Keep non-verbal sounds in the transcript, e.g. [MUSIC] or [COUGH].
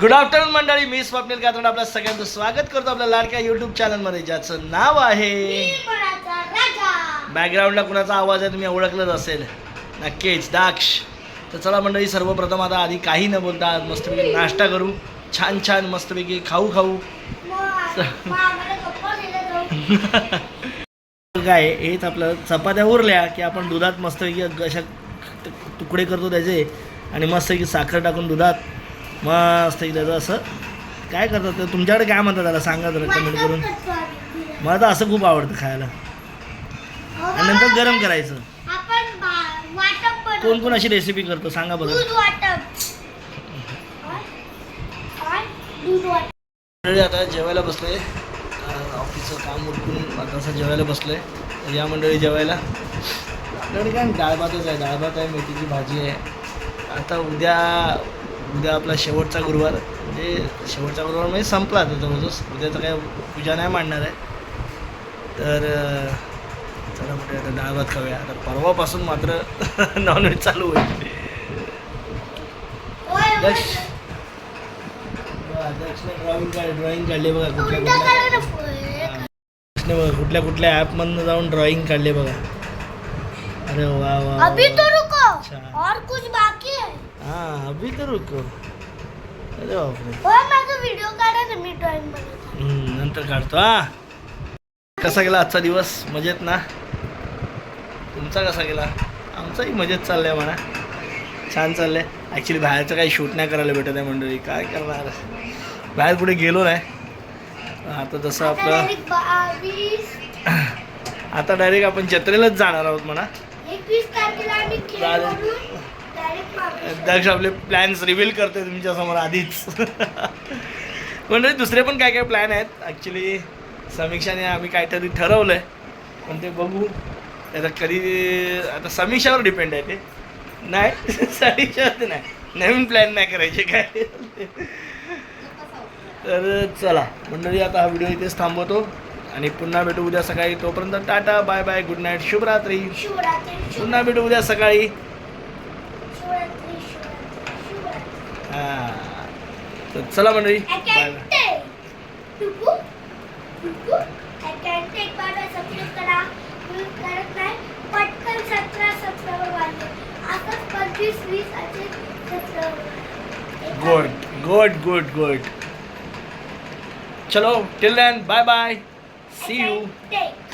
Good afternoon मंडळी. मी स्वप्नील कातोड आपल्या सगळ्यांचं स्वागत करतो आपल्या लाडक्या युट्यूब चॅनलमध्ये ज्याचं नाव आहे बॅकग्राऊंडला कुणाचा आवाज आहे तुम्ही ओळखलंच असेल. नक्कीच दाक्ष. तर चला मंडळी सर्वप्रथम आता आधी काही न बोलता आज मस्तपैकी नाश्ता करू. छान छान मस्तपैकी खाऊ खाऊ. [LAUGHS] काय हेच आपलं चपात्या उरल्या की आपण दुधात मस्तपैकी अशा तुकडे करतो त्याचे आणि मस्तपैकी साखर टाकून दुधात. मस्त त्याचं असं. काय करतात तुमच्याकडे काय म्हणतात त्याला? सांगा जरा कमेंट करून. मला तर असं खूप आवडतं खायला. आणि नंतर गरम करायचं. कोण कोण अशी रेसिपी करतो? सांगा बरं. आता जेवायला बसलोय. ऑफिसचं काम उरकून आता असं जेवायला बसलोय. या मंडळी जेवायला. आपल्याकडे काय? डाळ भातच आहे. डाळ भात आहे मेथीची भाजी आहे. आता उद्या उद्या आपला शेवटचा गुरुवार म्हणजे शेवटचा गुरुवार म्हणजे संपला आता जवळजवळ उद्याचं काय पूजा नाही मांडणार आहे. तर चला म्हणजे आता डाळ भात खाऊया. आता परवापासून मात्र [LAUGHS] नॉनव्हेज चालू होईल. दक्ष दक्षने ड्रॉइंग काढ ड्रॉइंग काढली बघा कुठल्या कुठल्या. बघा कुठल्या कुठल्या ॲपमधनं जाऊन ड्रॉइंग काढले बघा. अरे वा वा वा, अभी तो वा. रुको. अच्छा. और कुछ बाकी है. हाँ अभी तो रुको. अरे बापरे. ओय, माझा व्हिडिओ काढा ना मी ड्रॉइंग बनवतो. हम्म, नंतर काढतो हा. कसा गेला आजचा दिवस? मजेत ना? तुमचा कसा गेला? आमचाही मजेत चाललाय म्हणा. छान चाललंय. ॲक्च्युली बाहेरचं काही शूट नाही करायला भेटत आहे मंडळी. काय करणार? बाहेर कुठे गेलो नाही. आता जसं आपलं बावीस आता डायरेक्ट आपण जत्रेलाच जाणार आहोत म्हणा. एकवीस तारखेला आम्ही चालेल. दक्ष आपले प्लॅन्स रिव्हील करते तुमच्यासमोर आधीच. म्हणजे दुसरे पण काय काय प्लॅन आहेत? ॲक्च्युली समीक्षाने आम्ही काहीतरी ठरवलं आहे पण ते बघू. आता कधी आता समीक्षावर डिपेंड आहे ते. नाही [LAUGHS] समीक्षावरती नाही. नवीन प्लॅन नाही करायचे काय. तर चला मंडळी आता हा व्हिडिओ इथेच थांबवतो. आणि पुन्हा भेटू उद्या सकाळी. तोपर्यंत tata bye bye good night शुभरात्री. पुन्हा भेटू उद्या सकाळी. हा. तर चला मंडळी I bye can bye take. टुकू, टुकू. I can take. Bye bye. Subscribe करा. मी करत नाही. पटकन सतरा सबस्क्राईबर वाढले. असंच पंचवीस वीस असे subscriber good good good good चलो till then bye bye see you Take.